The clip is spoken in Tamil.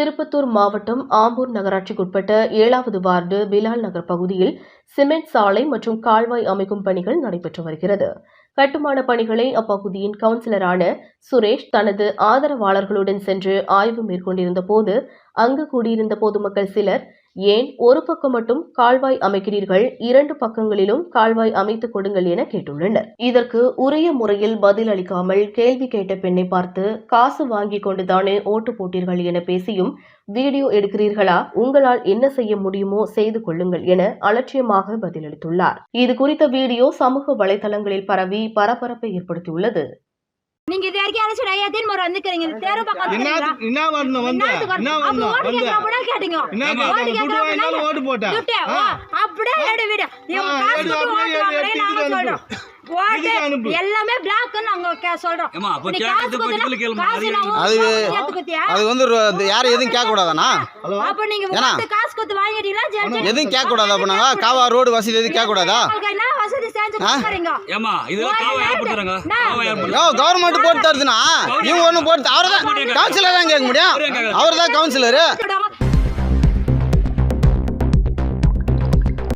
திருப்பத்தூர் மாவட்டம் ஆம்பூர் நகராட்சிக்குட்பட்ட ஏழாவது வார்டு பிலால் நகர் பகுதியில் சிமெண்ட் சாலை மற்றும் கால்வாய் அமைக்கும் பணிகள் நடைபெற்று வருகிறது. கட்டுமான பணிகளை அப்பகுதியின் கவுன்சிலரான சுரேஷ் தனது ஆதரவாளர்களுடன் சென்று ஆய்வு மேற்கொண்டிருந்த போது அங்கு கூடியிருந்த பொதுமக்கள் சிலர் ஏன் ஒரு பக்கம் மட்டும் கால்வாய் அமைக்கிறீர்கள் இரண்டு பக்கங்களிலும் கால்வாய் அமைத்துக் கொடுங்கள் என கேட்டுள்ளனர். இதற்கு உரிய முறையில் பதில் அளிக்காமல் கேள்வி கேட்ட பெண்ணை பார்த்து காசு வாங்கிக் கொண்டுதானே ஓட்டு போட்டீர்கள் என பேசியும் வீடியோ எடுக்கிறீர்களா உங்களால் என்ன செய்ய முடியுமோ செய்து கொள்ளுங்கள் என அலட்சியமாக பதிலளித்துள்ளார். இது குறித்த வீடியோ சமூக வலைதளங்களில் பரவி பரபரப்பை ஏற்படுத்தியுள்ளது. நீங்க இது வரைக்கும் யாராச்சும் நிறைய தேன் மரம் வந்துக்கிறீங்க? இந்த தேர்வு பக்கம் என்ன வரணும் வந்து? என்ன வரணும்? ஓட்டு கேட்கறா கூட கேட்டீங்க. என்ன ஓட்டு கூட ஓட்டு. ஓ, அப்படியே எடு விடு. இவங்க காசு கொடுத்து ஓட்டு எடுத்து நாங்க சொல்றோம். ஓட்டு. எல்லாமே பிளாக்னு நாங்க சொல்றோம். அது வந்து யாரும் எதுவும் அப்ப நீங்க ஏன்னா? ஓட்டு காசு கொடுத்து வாங்கிட்டீங்களா? எதுவும் கேட்கக்கூடாதா அப்போ நாங்கள் காவா ரோடு வசதி எதுவும் கேட்கக்கூடாதா? உங்களுக்கு என்ன வசதி செஞ்சு கொடுக்குறீங்க? ஏமா இதெல்லாம் யார் யார் யோ கவர்மெண்ட் போட்டு தருதுண்ணா. இவங்க ஒன்றும் போட்டு அவர் தான் கவுன்சிலர் தான் கேட்க முடியும். அவர் தான் கவுன்சிலரு